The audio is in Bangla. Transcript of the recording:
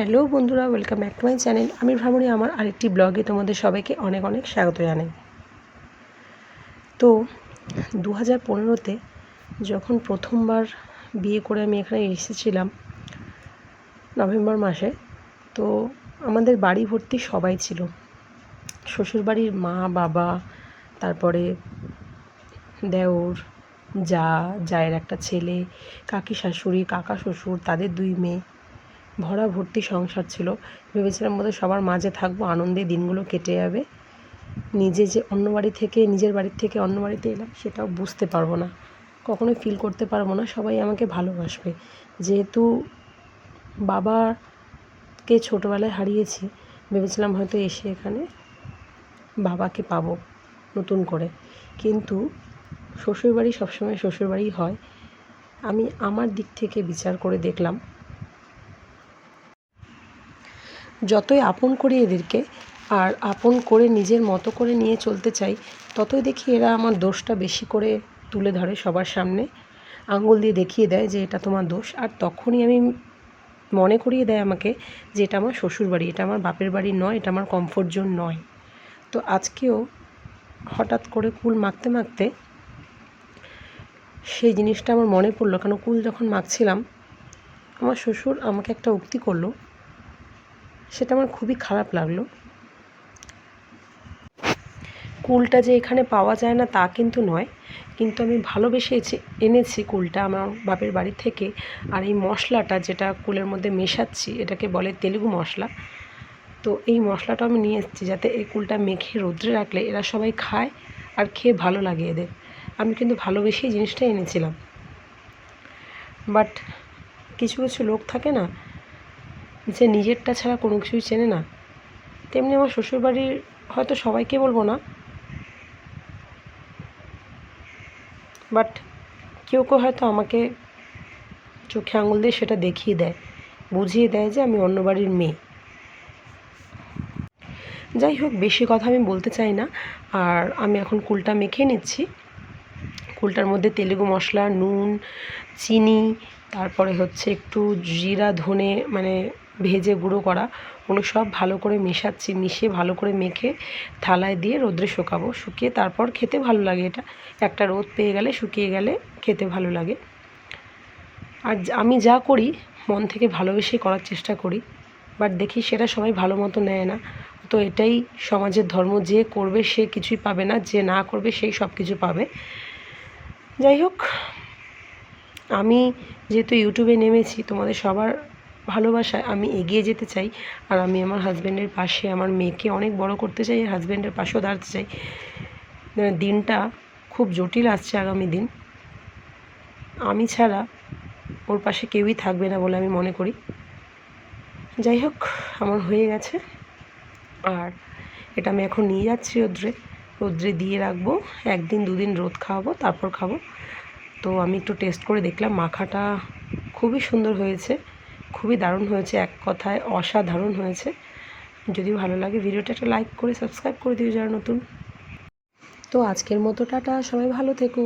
হ্যালো বন্ধুরা welcome back to my channel আমি ভ্রামণী আমার আরেকটি ব্লগে তোমাদের সবাইকে অনেক অনেক স্বাগত জানাই। তো দু হাজার পনেরোতে যখন প্রথমবার বিয়ে করে আমি এখানে এসেছিলাম নভেম্বর মাসে, তো আমাদের বাড়ি ভর্তি সবাই ছিল। শ্বশুরবাড়ির মা, বাবা, তারপরে দেওর, যা, জায়ের একটা ছেলে, কাকি শাশুড়ি, কাকা শ্বশুর, তাদের দুই মেয়ে। ভরা ভর্তি সংসার ছিল। ভেবেছিলাম বোধহয় সবার মাঝে থাকব, আনন্দে দিনগুলো কেটে যাবে। নিজে যে অন্য বাড়ি থেকে, নিজের বাড়ির থেকে অন্য বাড়িতে এলাম, সেটাও বুঝতে পারব না। কখনোই ফিল করতে পারব না, সবাই আমাকে ভালোবাসবে। যেহেতু বাবাকে ছোটোবেলায় হারিয়েছি, ভেবেছিলাম হয়তো এসে এখানে বাবাকে পাবো নতুন করে। কিন্তু শ্বশুরবাড়ি সবসময় শ্বশুরবাড়ি হয়। আমি আমার দিক থেকে বিচার করে দেখলাম যতই আপন করি এদেরকে, আর আপন করে নিজের মতো করে নিয়ে চলতে চাই, ততই দেখি এরা আমার দোষটা বেশি করে তুলে ধরে সবার সামনে। আঙুল দিয়ে দেখিয়ে দেয় যে এটা তোমার দোষ, আর তখনই আমি মনে করিয়ে দেয় আমাকে যে এটা আমার শ্বশুরবাড়ি, এটা আমার বাপের বাড়ি নয়, এটা আমার কমফোর্ট জোন নয়। তো আজকেও হঠাৎ করে কুল মাখতে মাখতে সেই জিনিসটা আমার মনে পড়ল, কেন কুল যখন মাখছিলাম, আমার শ্বশুর আমাকে একটা উক্তি করল সেটা আমার খুবই খারাপ লাগল। কুলটা যে এখানে পাওয়া যায় না তা কিন্তু নয়, কিন্তু আমি ভালোবেসে এনেছি কুলটা আমার বাপের বাড়ি থেকে। আর এই মশলাটা যেটা কুলের মধ্যে মেশাচ্ছি, এটাকে বলে তেলেগু মশলা। তো এই মশলাটা আমি নিয়ে এসেছি যাতে এই কুলটা মেখে রোদ্রে রাখলে এরা সবাই খায় আর খেয়ে ভালো লাগে এদের। আমি কিন্তু ভালোবেসেই জিনিসটা এনেছিলাম। বাট কিছু কিছু লোক থাকে না যে নিজেরটা ছাড়া কোনো কিছুই চেনে না। তেমনি আমার শ্বশুরবাড়ির হয়তো সবাইকে বলব না। বাট কেউ কেউ হয়তো আমাকে চোখে আঙুল দিয়ে সেটা দেখিয়ে দেয়, বুঝিয়ে দেয় যে আমি অন্য বাড়ির মেয়ে। যাই হোক, বেশি কথা আমি বলতে চাই না। আর আমি এখন কুলটা মেখে নিচ্ছি। কুলটার মধ্যে তেলেগু মশলা, নুন, চিনি, তারপরে হচ্ছে একটু জিরা, ধনে মানে ভেজে গুঁড়ো করা। ওগুলো সব ভালো করে মেশাচ্ছি, মিশিয়ে ভালো করে মেখে থালায় দিয়ে রোদ্রে শুকাবো। শুকিয়ে তারপর খেতে ভালো লাগে এটা। একটা রোদ পেয়ে গেলে শুকিয়ে গেলে খেতে ভালো লাগে। আর আমি যা করি, মন থেকে ভালোবেসে করার চেষ্টা করি। বাট দেখি সেটা সবাই ভালো মতো নেয় না। তো এটাই সমাজের ধর্ম, যে করবে সে কিছুই পাবে না, যে না করবে সেই সব কিছু পাবে। যাই হোক, আমি যেহেতু ইউটিউবে নেমেছি, তোমাদের সবার ভালোবাসায় আমি এগিয়ে যেতে চাই আর আমি আমার হাজব্যান্ডের পাশে আমার মেয়েকে অনেক বড় করতে চাই আর হাজব্যান্ডের পাশেও দাঁড়াতে চাই। দিনটা খুব জটিল আসছে আগামী দিন। আমি ছাড়া ওর পাশে কেউই থাকবে না বলে আমি মনে করি। যাই হোক, আমার হয়ে গেছে। আর এটা আমি এখন নিয়ে যাচ্ছি রোদ্রে। রোদ্রে দিয়ে রাখব, একদিন দুদিন রোদ খাওয়াবো, তারপর খাব। তো আমি একটু টেস্ট করে দেখলাম, মাখাটা খুবই সুন্দর হয়েছে। খুবই দারুণ হয়েছে, এক কথায় অসাধারণ হয়েছে। যদি ভালো লাগে ভিডিওটা একটা লাইক করে সাবস্ক্রাইব করে দিও যারা নতুন। তো আজকের মতো টাটা, সবাই ভালো থেকো।